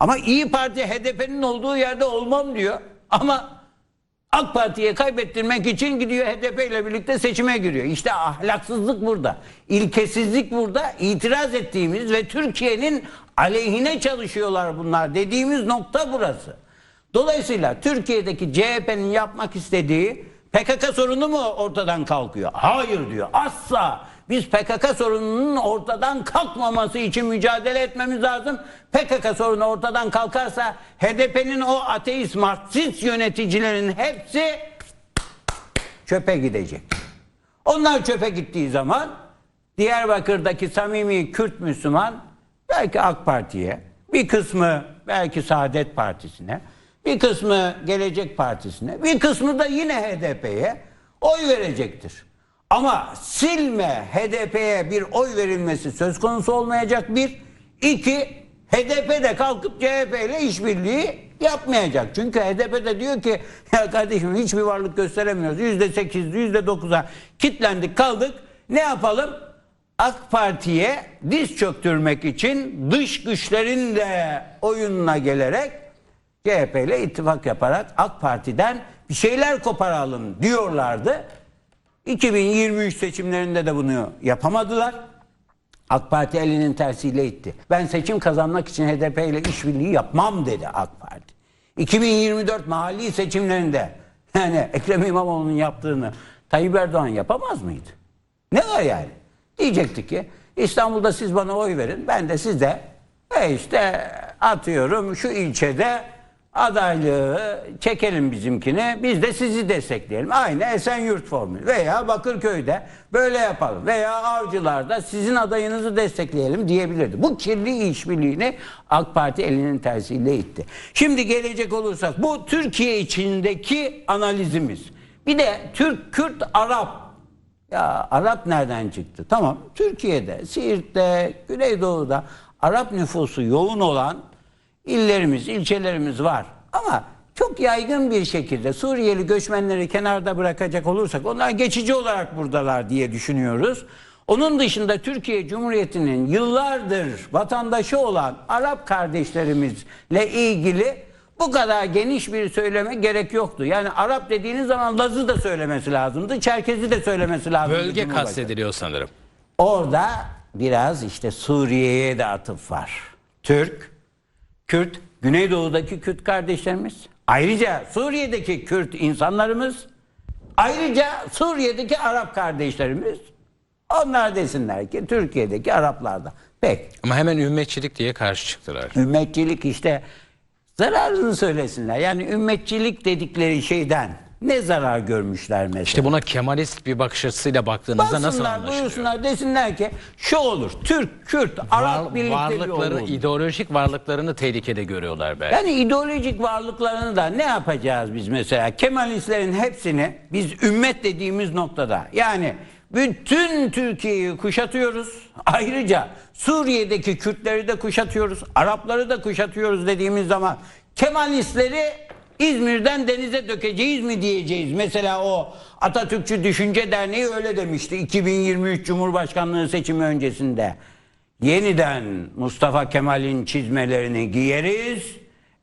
Ama İyi Parti HDP'nin olduğu yerde olmam diyor. Ama AK Parti'ye kaybettirmek için gidiyor HDP ile birlikte seçime giriyor. İşte ahlaksızlık burada. İlkesizlik burada. İtiraz ettiğimiz ve Türkiye'nin aleyhine çalışıyorlar bunlar dediğimiz nokta burası. Dolayısıyla Türkiye'deki CHP'nin yapmak istediği PKK sorunu mu ortadan kalkıyor? Hayır diyor. Asla. Biz PKK sorununun ortadan kalkmaması için mücadele etmemiz lazım. PKK sorunu ortadan kalkarsa HDP'nin o ateist Marksist yöneticilerin hepsi çöpe gidecek. Onlar çöpe gittiği zaman Diyarbakır'daki samimi Kürt Müslüman belki AK Parti'ye, bir kısmı belki Saadet Partisi'ne, bir kısmı Gelecek Partisi'ne, bir kısmı da yine HDP'ye oy verecektir. Ama silme HDP'ye bir oy verilmesi söz konusu olmayacak bir. iki HDP de kalkıp CHP ile işbirliği yapmayacak. Çünkü HDP de diyor ki ya kardeşim hiçbir varlık gösteremiyoruz. Yüzde sekiz, yüzde dokuza kitlendik kaldık. Ne yapalım? AK Parti'ye diz çöktürmek için dış güçlerin de oyununa gelerek CHP ile ittifak yaparak AK Parti'den bir şeyler koparalım diyorlardı. 2023 seçimlerinde de bunu yapamadılar. AK Parti elinin tersiyle itti. Ben seçim kazanmak için HDP ile işbirliği yapmam dedi AK Parti. 2024 mahalli seçimlerinde yani Ekrem İmamoğlu'nun yaptığını Tayyip Erdoğan yapamaz mıydı? Ne var yani? Diyecekti ki İstanbul'da siz bana oy verin ben de size e işte atıyorum şu ilçede adaylığı çekelim bizimkini biz de sizi destekleyelim. Aynı Esenyurt formülü veya Bakırköy'de böyle yapalım veya Avcılar'da sizin adayınızı destekleyelim diyebilirdi. Bu kirli işbirliğini AK Parti elinin tersiyle itti. Şimdi gelecek olursak bu Türkiye içindeki analizimiz. Bir de Türk, Kürt, Arap ya Arap nereden çıktı? Tamam Türkiye'de, Siirt'te, Güneydoğu'da Arap nüfusu yoğun olan illerimiz, ilçelerimiz var. Ama çok yaygın bir şekilde Suriyeli göçmenleri kenarda bırakacak olursak onlar geçici olarak buradalar diye düşünüyoruz. Onun dışında Türkiye Cumhuriyeti'nin yıllardır vatandaşı olan Arap kardeşlerimizle ilgili bu kadar geniş bir söyleme gerek yoktu. Yani Arap dediğiniz zaman Laz'ı da söylemesi lazımdı. Çerkez'i de söylemesi lazımdı. Bölge Cumhurbaşkanı. kastediliyor sanırım. Orada biraz işte Suriye'ye de atıf var. Türk, Kürt, Güneydoğu'daki Kürt kardeşlerimiz, ayrıca Suriye'deki Kürt insanlarımız, ayrıca Suriye'deki Arap kardeşlerimiz. Onlar desinler ki Türkiye'deki Araplarda. Pek Ama hemen ümmetçilik diye karşı çıktılar. ümmetçilik işte zararını söylesinler. Yani ümmetçilik dedikleri şeyden ne zarar görmüşler mesela? İşte buna Kemalist bir bakış açısıyla baktığınızda nasıl Bassınlar, anlaşılıyor? buyursunlar desinler ki şu olur. Türk, Kürt, Arap Var- birlikte bir varlıkları, olur. ideolojik varlıklarını tehlikede görüyorlar belki. Yani ideolojik varlıklarını da ne yapacağız biz mesela? Kemalistlerin hepsini biz ümmet dediğimiz noktada yani bütün Türkiye'yi kuşatıyoruz. Ayrıca Suriye'deki Kürtleri de kuşatıyoruz. Arapları da kuşatıyoruz dediğimiz zaman Kemalistleri İzmir'den denize dökeceğiz mi diyeceğiz. Mesela o Atatürkçü Düşünce Derneği öyle demişti 2023 Cumhurbaşkanlığı seçimi öncesinde. Yeniden Mustafa Kemal'in çizmelerini giyeriz.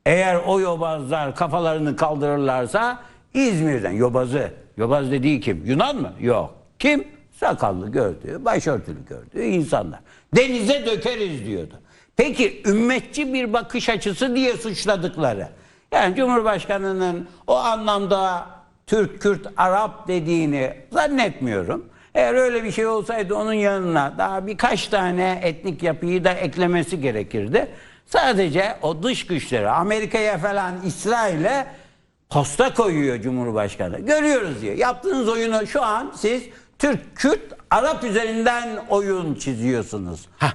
Eğer o yobazlar kafalarını kaldırırlarsa İzmir'den yobazı. Yobaz dediği kim? Yunan mı? Yok. Kim? Sakallı gördüğü, başörtülü gördüğü insanlar. Denize dökeriz diyordu. Peki ümmetçi bir bakış açısı diye suçladıkları. Yani Cumhurbaşkanı'nın o anlamda Türk, Kürt, Arap dediğini zannetmiyorum. Eğer öyle bir şey olsaydı onun yanına daha birkaç tane etnik yapıyı da eklemesi gerekirdi. Sadece o dış güçleri Amerika'ya falan İsrail'e posta koyuyor Cumhurbaşkanı. Görüyoruz diyor. Yaptığınız oyunu şu an siz Türk, Kürt, Arap üzerinden oyun çiziyorsunuz.